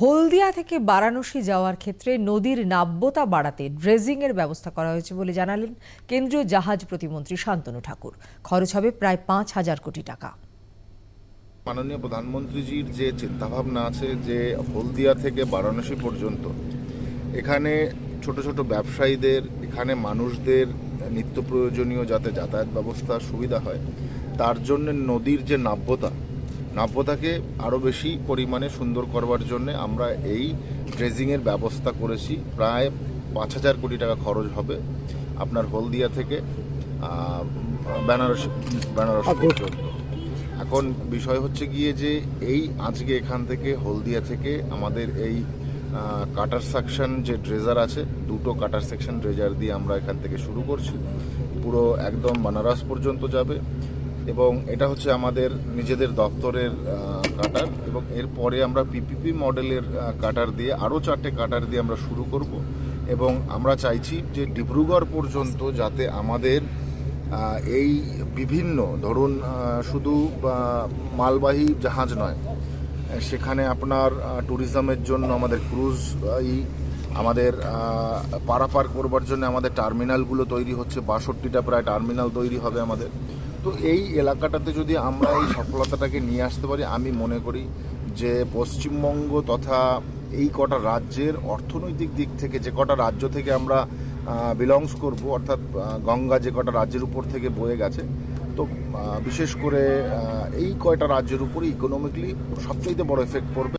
হলদিয়া থেকে বারাণসী যাওয়ার ক্ষেত্রে নদীর নাব্যতা বাড়াতে ড্রেজিংয়ের ব্যবস্থা করা হয়েছে বলে জানালেন কেন্দ্রীয় জাহাজ প্রতিমন্ত্রী শান্তনু ঠাকুর। খরচ হবে প্রায় পাঁচ হাজার কোটি টাকা। মাননীয় প্রধানমন্ত্রীজির যে চিন্তাভাবনা আছে যে হলদিয়া থেকে বারাণসী পর্যন্ত এখানে ছোট ছোট ব্যবসায়ীদের, এখানে মানুষদের নিত্য প্রয়োজনীয় যাতে যাতায়াত ব্যবস্থা সুবিধা হয়, তার জন্য নদীর যে নাব্যতা নাব্যতাকে আরও বেশি পরিমাণে সুন্দর করবার জন্য আমরা এই ড্রেজিংয়ের ব্যবস্থা করেছি। প্রায় পাঁচ হাজার কোটি টাকা খরচ হবে আপনার হলদিয়া থেকে বেনারস বেনারস পর্যন্ত। এখন বিষয় হচ্ছে গিয়ে যে এই আজকে এখান থেকে হলদিয়া থেকে আমাদের এই কাটার সেকশন যে ড্রেজার আছে দুটো কাটার সেকশন ড্রেজার দিয়ে আমরা এখান থেকে শুরু করছি। পুরো একদম বানারস পর্যন্ত যাবে। এবং এটা হচ্ছে আমাদের নিজেদের দপ্তরের কাটার এবং এরপরে আমরা পিপিপি মডেলের কাটার দিয়ে আরও চারটে কাটার দিয়ে আমরা শুরু করব এবং আমরা চাইছি যে ডিব্রুগড় পর্যন্ত যাতে আমাদের এই বিভিন্ন, ধরুন শুধু মালবাহী জাহাজ নয়, সেখানে আপনার ট্যুরিজমের জন্য আমাদের ক্রুজ আমাদের পারাপার করবার জন্য আমাদের টার্মিনালগুলো তৈরি হচ্ছে, বাষট্টিটা প্রায় টার্মিনাল তৈরি হবে আমাদের। তো এই এলাকাটাতে যদি আমরা এই সফলতাটাকে নিয়ে আসতে পারি, আমি মনে করি যে পশ্চিমবঙ্গ তথা এই কটা রাজ্যের অর্থনৈতিক দিক থেকে যে কটা রাজ্য থেকে আমরা বিলংস করব, অর্থাৎ গঙ্গা যে কটা রাজ্যের উপর থেকে বয়ে গেছে, তো বিশেষ করে এই কয়টা রাজ্যের উপরে ইকোনমিকলি সবচাইতে বড় এফেক্ট পড়বে।